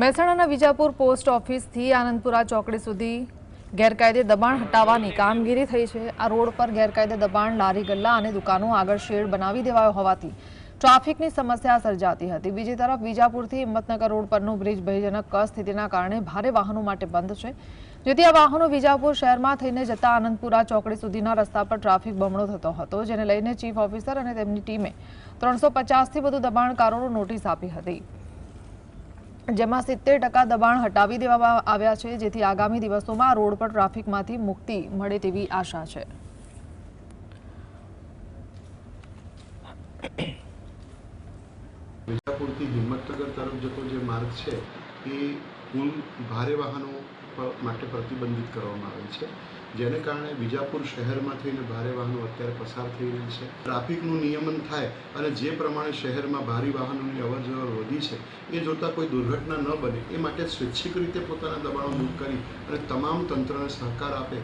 મહેસાણાના વિજાપુર પોસ્ટ ઓફિસથી આનંદપુરા ચોકડી સુધી ગેરકાયદે દબાણ હટાવવાની કામગીરી થઈ છે. આ રોડ પર ગેરકાયદે દબાણ, લારી ગલ્લા અને દુકાનો આગળ શેડ બનાવી દેવાયો હોવાથી ટ્રાફિકની સમસ્યા સર્જાતી હતી. બીજી તરફ વિજાપુરથી હિંમતનગર રોડ પરનું બ્રિજ ભયજનક સ્થિતિના કારણે ભારે વાહનો માટે બંધ છે. જેથી આ વાહનો વિજાપુર શહેરમાં થઈને જતા આનંદપુરા ચોકડી સુધીના રસ્તા પર ટ્રાફિક બમણો થતો હતો, જેને લઈને ચીફ ઓફિસર અને તેમની ટીમે ત્રણસો પચાસથી વધુ દબાણકારોનો નોટિસ આપી હતી. જેમાં સિત્તેર ટકા દબાણ હટાવી દેવામાં આવ્યા છે, જેથી આગામી દિવસોમાં રોડ પર ટ્રાફિકમાંથી મુક્તિ મળે તેવી આશા છે. વિજાપુરથી હિંમતનગર તરફ જતો જે માર્ગ છે, એ કુલ ભારે વાહનો માટે પ્રતિબંધિત કરવામાં આવેલ છે. જેને કારણે વિજાપુર શહેરમાં થઈને ભારે વાહનો અત્યારે પસાર થઈ રહી છે. ટ્રાફિકનું નિયમન થાય અને જે પ્રમાણે શહેરમાં ભારે વાહનોની અવરજવર વધી છે, એ જોતાં કોઈ દુર્ઘટના ન બને. એ માટે સ્વૈચ્છિક રીતે પોતાના દબાણો દૂર કરી અને તમામ તંત્રને સહકાર આપે.